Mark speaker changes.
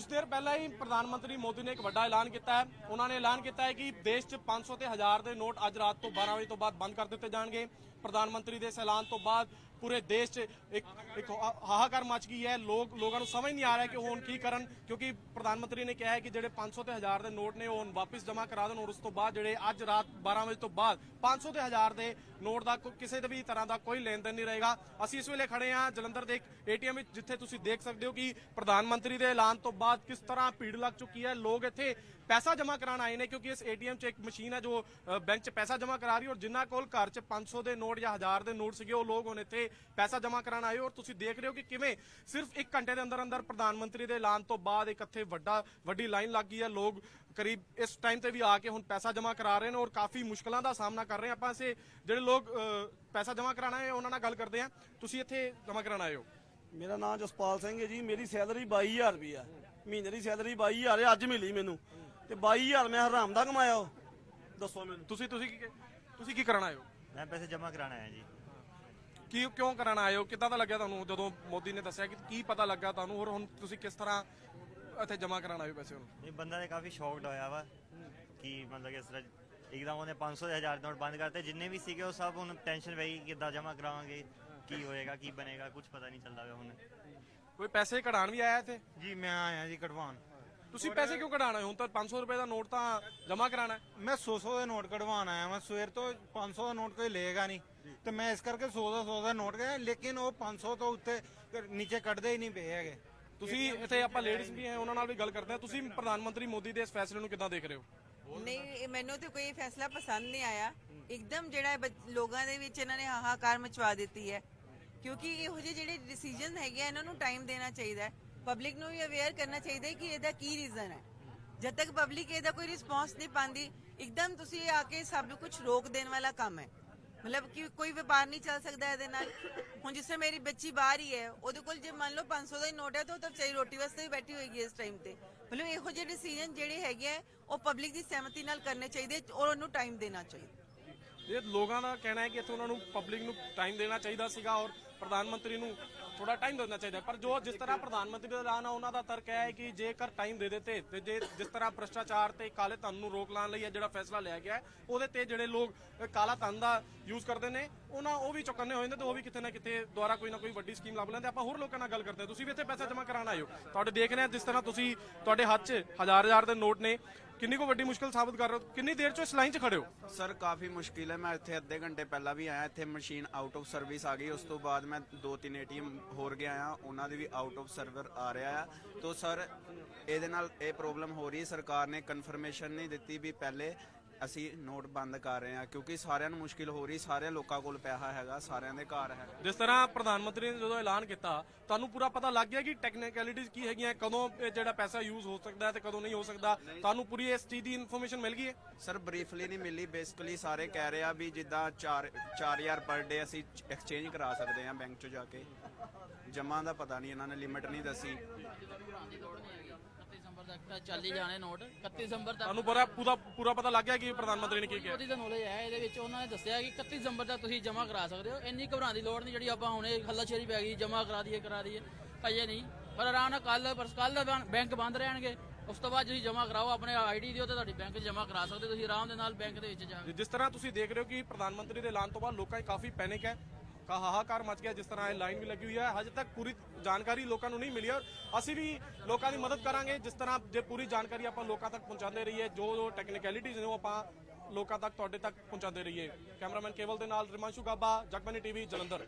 Speaker 1: ਕੁਝ ਦੇਰ ਪਹਿਲਾਂ ਹੀ ਪ੍ਰਧਾਨ ਮੰਤਰੀ ਮੋਦੀ ਨੇ ਇੱਕ ਵੱਡਾ ਐਲਾਨ ਕੀਤਾ ਹੈ। ਉਹਨਾਂ ਨੇ ਐਲਾਨ ਕੀਤਾ ਹੈ ਕਿ ਦੇਸ਼ 'ਚ 500 ਤੇ 1000 ਦੇ ਨੋਟ ਅੱਜ ਰਾਤ ਤੋਂ 12 ਵਜੇ ਤੋਂ ਬਾਅਦ ਬੰਦ ਕਰ ਦਿੱਤੇ ਜਾਣਗੇ। ਪ੍ਰਧਾਨ ਮੰਤਰੀ ਦੇ ਇਸ ਐਲਾਨ ਤੋਂ ਬਾਅਦ ਪੂਰੇ ਦੇਸ਼ 'ਚ ਇੱਕ ਇੱਕ ਹਾਹਾਕਾਰ ਮਚ ਗਈ ਹੈ। ਲੋਕ ਲੋਕਾਂ ਨੂੰ ਸਮਝ ਨਹੀਂ ਆ ਰਿਹਾ ਕਿ ਉਹ ਹੁਣ ਕੀ ਕਰਨ, ਕਿਉਂਕਿ ਪ੍ਰਧਾਨ ਮੰਤਰੀ ਨੇ ਕਿਹਾ ਹੈ ਕਿ ਜਿਹੜੇ 500 ਤੇ 1000 ਦੇ ਨੋਟ ਨੇ, ਉਹ ਹੁਣ ਵਾਪਸ ਜਮ੍ਹਾਂ ਕਰਾ ਦੇਣ ਔਰ ਉਸ ਤੋਂ ਬਾਅਦ ਜਿਹੜੇ ਅੱਜ ਰਾਤ 12 ਵਜੇ ਤੋਂ ਬਾਅਦ 500 ਤੇ 1000 ਦੇ ਨੋਟ ਦਾ ਕੋ- ਕਿਸੇ ਵੀ ਤਰ੍ਹਾਂ ਦਾ ਕੋਈ ਲੈਣ ਦੇਣ ਨਹੀਂ ਰਹੇਗਾ। ਅਸੀਂ ਇਸ ਵੇਲੇ ਖੜੇ ਹਾਂ ਜਲੰਧਰ ਦੇ ਇੱਕ ਏਟੀਐਮ ਵਿੱਚ, ਜਿੱਥੇ ਤੁਸੀਂ ਦੇਖ ਸਕਦੇ ਹੋ ਕਿ ਪ੍ਰਧਾਨ ਮੰਤਰੀ ਦੇ ਐਲਾਨ ਤੋਂ ਬਾਅਦ ਕਿਸ ਤਰ੍ਹਾਂ ਭੀੜ ਲੱਗ ਚੁੱਕੀ ਹੈ। ਲੋਕ ਇੱਥੇ ਪੈਸਾ ਜਮ੍ਹਾਂ ਕਰਾਉਣ ਆਏ ਨੇ ਕਿਉਂਕਿ ਇਸ ਏਟੀਐਮ 'ਚ ਇੱਕ ਮਸ਼ੀਨ ਹੈ ਜੋ ਅ, ਬੈਂਕ 'ਚ ਪੈਸਾ ਜਮ੍ਹਾਂ ਕਰਾ ਰਹੀ ਔਰ ਜਿਨ੍ਹਾਂ ਕੋਲ ਘਰ 'ਚ 500 ਦੇ ਨੋਟ ਜਾਂ 1000 ਦੇ ਨੋਟ ਸੀਗੇ ਉਹ ਲੋਕ ਹੁਣ ਇੱਥੇ ਪੈਸਾ ਜਮ੍ਹਾਂ ਕਰਾਉਣ ਆਏ ਔਰ ਤੁਸੀਂ ਦੇਖ ਰਹੇ ਹੋ ਕਿ ਕਿਵੇਂ ਸਿਰਫ 1 ਘੰਟੇ ਦੇ ਅੰਦਰ ਅੰਦਰ ਪ੍ਰਧਾਨ ਮੰਤਰੀ ਦੇ ਐਲਾਨ ਤੋਂ ਬਾਅਦ ਇੱਕ ਇੱਥੇ ਵੱਡਾ ਵੱਡੀ ਲਾਈਨ ਲੱਗ ਗਈ ਹੈ। ਲੋਕ ਕਰੀਬ ਇਸ ਟਾਈਮ ਤੇ ਵੀ ਆ ਕੇ ਹੁਣ ਪੈਸਾ ਜਮ੍ਹਾਂ ਕਰਾ ਰਹੇ ਨੇ ਔਰ ਕਾਫੀ ਮੁਸ਼ਕਲਾਂ ਦਾ ਸਾਹਮਣਾ ਕਰ ਰਹੇ ਹਾਂ ਆਪਾਂ ਇਸੇ ਜਿਹੜੇ ਲੋਕ ਪੈਸਾ ਜਮ੍ਹਾਂ ਕਰਾਉਣਾ ਹੈ ਉਹਨਾਂ ਨਾਲ ਗੱਲ ਕਰਦੇ ਹਾਂ ਤੁਸੀਂ ਇੱਥੇ ਜਮ੍ਹਾਂ ਕਰਾਉਣ ਆਏ ਹੋ।
Speaker 2: ਮੇਰਾ ਨਾਮ ਜਸਪਾਲ ਸਿੰਘ ਹੈ ਜੀ। ਮੇਰੀ ਸੈਲਰੀ 22000 ਰੁਪਏ ਆ ਮਹੀਨੇ ਦੀ ਸੈਲਰੀ 22000 ਹੈ। ਅੱਜ ਮਿਲੀ ਮੈਨੂੰ। ਤੇ 22000 ਮੈਂ ਹਰਾਮ ਦਾ ਕਮਾਇਆ ਉਹ। ਦੱਸੋ ਮੈਨੂੰ।
Speaker 1: ਤੁਸੀਂ ਤੁਸੀਂ ਕੀ ਤੁਸੀਂ ਕੀ ਕਰਨ ਆਏ ਹੋ?
Speaker 3: ਮੈਂ ਪੈਸੇ ਜਮ੍ਹਾਂ ਕਰਾਣਾ ਹੈ ਜੀ।
Speaker 1: ਕੀ ਕਿਉਂ ਕਰਨ ਆਏ ਹੋ? ਕਿੱਦਾਂ ਦਾ ਲੱਗਿਆ ਤੁਹਾਨੂੰ ਜਦੋਂ ਮੋਦੀ ਨੇ ਦੱਸਿਆ ਕਿ ਕੀ ਪਤਾ ਲੱਗਾ ਤੁਹਾਨੂੰ? ਹੋਰ ਹੁਣ ਤੁਸੀਂ ਕਿਸ ਤਰ੍ਹਾਂ ਇੱਥੇ ਜਮ੍ਹਾਂ ਕਰਾਉਣ ਆਏ ਹੋ ਪੈਸੇ ਹੁਣ?
Speaker 3: ਇਹ ਬੰਦਾ ਤੇ ਕਾਫੀ ਸ਼ੌਕਡ ਹੋਇਆ ਵਾ ਕਿ ਮਤਲਬ ਕਿ ਇਸ ਤਰ੍ਹਾਂ ਇੱਕਦਮ ਉਹਨੇ 500 ਦੇ 1000 ਨੋਟ ਬੰਦ ਕਰਤੇ। ਜਿੰਨੇ ਵੀ ਸੀਗੇ ਉਹ ਸਭ ਹੁਣ ਟੈਨਸ਼ਨ ਪਈ ਕਿੱਦਾਂ ਜਮ੍ਹਾਂ ਕਰਾਵਾਂਗੇ ਕੀ ਹੋਏਗਾ ਕੀ ਬਣੇਗਾ ਕੁਝ ਪਤਾ ਨਹੀਂ ਚੱਲਦਾ ਵਾ ਹੁਣ।
Speaker 1: ਕੋਈ ਪੈਸੇ ਕਢਾਣ ਵੀ ਆਇਆ ਇੱਥੇ?
Speaker 4: ਜੀ ਮੈਂ ਆਇਆ ਜੀ ਕਢਵਾਉਣ।
Speaker 1: ਤੁਸੀਂ ਪੈਸੇ ਕਿਉਂ ਕਢਾਣ ਹੁਣ ਤਾਂ 500 ਰੁਪਏ ਦਾ ਨੋਟ ਤਾਂ ਜਮ੍ਹਾਂ ਕਰਾਣਾ ਹੈ।
Speaker 4: ਮੈਂ 100 ਦੇ ਨੋਟ ਕਢਵਾਉਣ ਆਇਆ ਮੈਂ ਸਵੇਰ ਤੋਂ 500 ਦਾ ਨੋਟ ਕੋਈ ਲਏਗਾ ਨਹੀਂ। ਤੇ ਮੈਂ ਇਸ ਕਰਕੇ 100 ਦਾ 100 ਦਾ ਨੋਟ ਗਿਆ ਲੇਕਿਨ ਉਹ 500 ਤੋਂ ਉੱਤੇ ਨੀਚੇ ਕੱਢਦੇ ਹੀ ਨਹੀਂ ਪਏ ਹੈਗੇ।
Speaker 1: ਤੁਸੀਂ ਇੱਥੇ ਆਪਾਂ ਲੇਡੀਜ਼ ਵੀ ਹੈ ਉਹਨਾਂ ਨਾਲ ਵੀ ਗੱਲ ਕਰਦੇ ਹਾਂ। ਤੁਸੀਂ ਪ੍ਰਧਾਨ ਮੰਤਰੀ ਮੋਦੀ ਦੇ ਇਸ ਫੈਸਲੇ ਨੂੰ ਕਿੱਦਾਂ ਦੇਖ ਰਹੇ ਹੋ?
Speaker 5: ਨਹੀਂ ਇਹ ਮੈਨੂੰ ਤੇ ਕੋਈ ਫੈਸਲਾ ਪਸੰਦ ਨਹੀਂ ਆਇਆ। ਇੱਕਦਮ ਜਿਹੜਾ ਲੋਕਾਂ ਦੇ ਵਿੱਚ ਇਹਨਾਂ ਨੇ ਹਾਹਾਕਾਰ ਮਚਵਾ ਦਿੱਤੀ ਹੈ। ਕਿਉਂਕਿ ਇਹੋ ਜਿਹੇ ਜਿਹੜੇ ਡਿਸੀਜਨ ਹੈਗੇ ਆ ਇਹਨਾਂ ਨੂੰ ਟਾਈਮ ਦੇਣਾ ਚਾਹੀਦਾ ਹੈ। ਪਬਲਿਕ ਨੂੰ ਵੀ ਅਵੇਅਰ ਕਰਨਾ ਚਾਹੀਦਾ ਹੈ ਕਿ ਇਹਦਾ ਕੀ ਰੀਜ਼ਨ ਹੈ। ਜਦ ਤੱਕ ਪਬਲਿਕ ਇਹਦਾ ਕੋਈ ਰਿਸਪੌਂਸ ਨਹੀਂ ਪਾਉਂਦੀ, ਇੱਕਦਮ ਤੁਸੀਂ ਆ ਕੇ ਸਭ ਕੁਝ ਰੋਕ ਦੇਣ ਵਾਲਾ ਕੰਮ ਹੈ। ਮਤਲਬ ਕਿ ਕੋਈ ਵਪਾਰ ਨਹੀਂ ਚੱਲ ਸਕਦਾ ਇਹਦੇ ਨਾਲ। ਹੁਣ ਜਿਸ ਮੇਰੀ ਬੱਚੀ ਬਾਹਰ ਹੀ ਹੈ, ਉਹਦੇ ਕੋਲ ਜੇ ਮੰਨ ਲਓ 500 ਦਾ ਹੀ ਨੋਟ ਹੈ, ਤਾਂ ਉਹ ਤਾਂ ਵਿਚਾਰੀ ਰੋਟੀ ਵਾਸਤੇ ਵੀ ਬੈਠੀ ਹੋਏਗੀ ਇਸ ਟਾਈਮ ਤੇ। ਮਤਲਬ ਇਹੋ ਜਿਹੇ ਡਿਸੀਜਨ ਜਿਹੜੇ ਹੈਗੇ ਉਹ ਪਬਲਿਕ ਦੀ ਸਹਿਮਤੀ ਨਾਲ ਕਰਨੇ ਚਾਹੀਦੇ ਔਰ ਉਹਨੂੰ ਟਾਈਮ ਦੇਣਾ ਚਾਹੀਦਾ।
Speaker 1: ਇਹ ਲੋਕਾਂ ਦਾ ਕਹਿਣਾ ਹੈ ਕਿ ਇੱਥੇ ਉਹਨਾਂ ਨੂੰ ਪਬਲਿਕ ਨੂੰ ਟਾਈਮ ਦੇਣਾ ਚਾਹੀਦਾ ਸੀਗਾ, ਔਰ ਪ੍ਰਧਾਨ ਮੰਤਰੀ ਨੂੰ ਥੋੜਾ ਟਾਈਮ ਦੇਣਾ ਚਾਹੀਦਾ ਪਰ ਜੋ ਜਿਸ ਤਰ੍ਹਾਂ ਪ੍ਰਧਾਨ ਮੰਤਰੀ ਦਾ ਐਲਾਨ ਆ, ਉਹਨਾਂ ਦਾ ਤਰਕ ਹੈ ਕਿ ਜੇਕਰ ਟਾਈਮ ਦੇ ਦਿੱਤੇ ਤੇ ਜੇ ਜਿਸ ਤਰ੍ਹਾਂ ਭ੍ਰਸ਼ਟਾਚਾਰ ਤੇ ਕਾਲੇ ਧਨ ਨੂੰ ਰੋਕ ਲਾਉਣ ਲਈ ਇਹ ਜਿਹੜਾ ਫੈਸਲਾ ਲਿਆ ਗਿਆ ਉਹਦੇ ਤੇ ਜਿਹੜੇ ਲੋਕ ਕਾਲਾ ਧਨ ਦਾ ਯੂਜ਼ ਕਰਦੇ ਨੇ, ਉਹਨਾਂ, ਉਹ ਵੀ ਚੁੱਕਣੇ ਹੋ ਜਾਂਦੇ ਤੇ ਉਹ ਵੀ ਕਿਤੇ ਨਾ ਕਿਤੇ ਦੁਆਰਾ ਕੋਈ ਨਾ ਕੋਈ ਵੱਡੀ ਸਕੀਮ ਲੱਭ ਲੈਂਦੇ ਆਪਾਂ ਹੋਰ ਲੋਕਾਂ ਨਾਲ ਗੱਲ ਕਰਦੇ ਹਾਂ। ਤੁਸੀਂ ਵੀ ਇੱਥੇ ਪੈਸਾ ਜਮ੍ਹਾਂ ਕਰਾਉਣ ਆਇਓ ਤੁਹਾਡੇ ਦੇਖ ਰਹੇ ਹਾਂ ਜਿਸ ਤਰ੍ਹਾਂ ਤੁਸੀਂ, ਤੁਹਾਡੇ ਹੱਥ 'ਚ ਹਜ਼ਾਰ ਹਜ਼ਾਰ ਦੇ ਨੋਟ ਨੇ। ਕਿੰਨੀ ਕੋ ਵੱਡੀ ਮੁਸ਼ਕਲ ਸਾਬਤ ਕਰ ਰਹੇ ਹੋ? ਕਿੰਨੀ ਦੇਰ 'ਚ ਇਸ ਲਾਈਨ 'ਚ ਖੜੇ ਹੋ?
Speaker 6: ਸਰ, ਕਾਫੀ ਮੁਸ਼ਕਿਲ ਹੈ। ਮੈਂ ਇੱਥੇ ਅੱਧੇ ਘੰਟੇ ਪਹਿਲਾਂ ਵੀ ਆਇਆ। ਇੱਥੇ ਮਸ਼ੀਨ ਆਊਟ ਆਫ ਸਰਵਿਸ ਆ ਗਈ। ਉਸ ਤੋਂ ਬਾਅਦ ਮੈਂ ਦੋ ਤਿੰਨ ਏਟੀਐਮ ਹੋਰ ਗਿਆ ਆ। ਉਹਨਾਂ ਦੀ ਵੀ ਆਊਟ ਆਫ ਸਰਵਰ ਆ ਰਿਹਾ ਆ। ਤੋਂ, ਸਰ, ਇਹਦੇ ਨਾਲ ਇਹ ਪ੍ਰੋਬਲਮ ਹੋ ਰਹੀ ਹੈ। ਸਰਕਾਰ ਨੇ ਕਨਫਰਮੇਸ਼ਨ ਨਹੀਂ ਦਿੱਤੀ ਵੀ ਪਹਿਲੇ ਅਸੀਂ ਨੋਟ ਬੰਦ ਕਰ ਰਹੇ ਹਾਂ ਕਿਉਂਕਿ ਸਾਰਿਆਂ ਨੂੰ ਮੁਸ਼ਕਿਲ ਹੋ ਰਹੀ ਸਾਰੇ ਲੋਕਾਂ ਕੋਲ ਪੈਸਾ ਹੈਗਾ ਸਾਰਿਆਂ ਦੇ ਘਰ ਹੈਗਾ।
Speaker 1: ਜਿਸ ਤਰ੍ਹਾਂ ਪ੍ਰਧਾਨ ਮੰਤਰੀ ਨੇ ਜਦੋਂ ਐਲਾਨ ਕੀਤਾ ਤੁਹਾਨੂੰ ਪੂਰਾ ਪਤਾ ਲੱਗ ਗਿਆ ਕਿ ਟੈਕਨੀਕੈਲਿਟੀਜ਼ ਕੀ ਹੈਗੀਆਂ ਕਦੋਂ ਇਹ ਜਿਹੜਾ ਪੈਸਾ ਯੂਜ਼ ਹੋ ਸਕਦਾ ਹੈ ਤੇ ਕਦੋਂ ਨਹੀਂ ਹੋ ਸਕਦਾ। ਤੁਹਾਨੂੰ ਪੂਰੀ ਇਸ ਚੀਜ਼ ਦੀ ਇਨਫੋਰਮੇਸ਼ਨ ਮਿਲ ਗਈ ਹੈ?
Speaker 6: ਸਰ ਬਰੀਫਲੀ ਨਹੀਂ ਮਿਲੀ। ਬੇਸਿਕਲੀ ਸਾਰੇ ਕਹਿ ਰਹੇ ਆ ਵੀ ਜਿੱਦਾਂ 4 4000 ਪਰ ਡੇ ਅਸੀਂ ਐਕਸਚੇਂਜ ਕਰਾ ਸਕਦੇ ਹਾਂ ਬੈਂਕ 'ਚ ਜਾ ਕੇ। ਜਮ੍ਹਾਂ ਦਾ ਪਤਾ ਨਹੀਂ ਇਹਨਾਂ ਨੇ ਲਿਮਿਟ ਨਹੀਂ ਦੱਸੀ।
Speaker 7: 31 ਦਸੰਬਰ ਤੱਕ ਚੱਲੀ ਜਾਣੇ ਨੋਟ। 31 ਦਸੰਬਰ ਤੱਕ
Speaker 1: ਤੁਹਾਨੂੰ ਪੂਰਾ ਪੂਰਾ ਪੂਰਾ ਪਤਾ ਲੱਗ ਗਿਆ ਕਿ ਪ੍ਰਧਾਨ ਮੰਤਰੀ ਨੇ ਕੀ ਕਿਹਾ?
Speaker 7: ਉਹਦੀ ਤਾਂ ਨੌਲੇਜ ਹੈ ਇਹਦੇ ਵਿੱਚ ਉਹਨਾਂ ਨੇ ਦੱਸਿਆ ਕਿ 31 ਦਸੰਬਰ ਤੱਕ ਤੁਸੀਂ ਜਮ੍ਹਾਂ ਕਰਾ ਸਕਦੇ ਹੋ। ਇੰਨੀ ਘਬਰਾਉਣ ਦੀ ਲੋੜ ਨਹੀਂ ਜਿਹੜੀ ਆਪਾਂ ਹੁਣੇ ਹੱਲਾਸ਼ੇਰੀ ਪੈ ਗਈ ਜਮ੍ਹਾਂ ਕਰਾ ਦਈਏ ਕਰਾ ਦਈਏ। ਅਜੇ ਨਹੀਂ। ਪਰ ਆਰਾਮ ਨਾਲ ਕੱਲ ਪਰ ਕੱਲ ਬੈਂਕ ਬੰਦ ਰਹਿਣਗੇ। ਉਸ ਤੋਂ ਬਾਅਦ ਤੁਸੀਂ ਜਮ੍ਹਾਂ ਕਰਾਓ ਆਪਣੇ ਆਈਡੀ ਦਿਓ ਤੇ ਤੁਹਾਡੀ ਬੈਂਕ ਜਮ੍ਹਾਂ ਕਰਾ ਸਕਦੇ ਤੁਸੀਂ ਆਰਾਮ ਦੇ ਨਾਲ ਬੈਂਕ ਦੇ ਵਿੱਚ ਜਾ ਕੇ।
Speaker 1: ਜਿਸ ਤਰ੍ਹਾਂ ਤੁਸੀਂ ਦੇਖ ਰਹੇ ਹੋ ਕਿ ਪ੍ਰਧਾਨ ਮੰਤਰੀ ਦੇ ਐਲਾਨ ਤੋਂ ਬਾਅਦ ਲੋਕਾਂ 'ਚ ਕਾਫੀ ਪੈਨਿਕ ਹੈ। ਹਾਹਾਕਾਰ ਮਚ ਗਿਆ ਜਿਸ ਤਰ੍ਹਾਂ ਇਹ ਲਾਈਨ ਵੀ ਲੱਗੀ ਹੋਈ ਹੈ। ਹਜੇ ਤੱਕ ਪੂਰੀ ਜਾਣਕਾਰੀ ਲੋਕਾਂ ਨੂੰ ਨਹੀਂ ਮਿਲੀ ਔਰ ਅਸੀਂ ਵੀ ਲੋਕਾਂ ਦੀ ਮਦਦ ਕਰਾਂਗੇ ਜਿਸ ਤਰ੍ਹਾਂ ਜੇ ਪੂਰੀ ਜਾਣਕਾਰੀ ਆਪਾਂ ਲੋਕਾਂ ਤੱਕ ਪਹੁੰਚਾਉਂਦੇ ਰਹੀਏ, ਜੋ ਜੋ ਟੈਕਨੀਕੈਲਿਟੀਜ਼ ਨੇ ਉਹ ਆਪਾਂ ਲੋਕਾਂ ਤੱਕ, ਤੁਹਾਡੇ ਤੱਕ ਪਹੁੰਚਾਉਂਦੇ ਰਹੀਏ। ਕੈਮਰਾਮੈਨ ਕੇਵਲ ਦੇ ਨਾਲ ਰਿਮਾਂਸ਼ੂ ਗਾਬਾ ਜਗਬਾਨੀ ਟੀਵੀ, ਜਲੰਧਰ।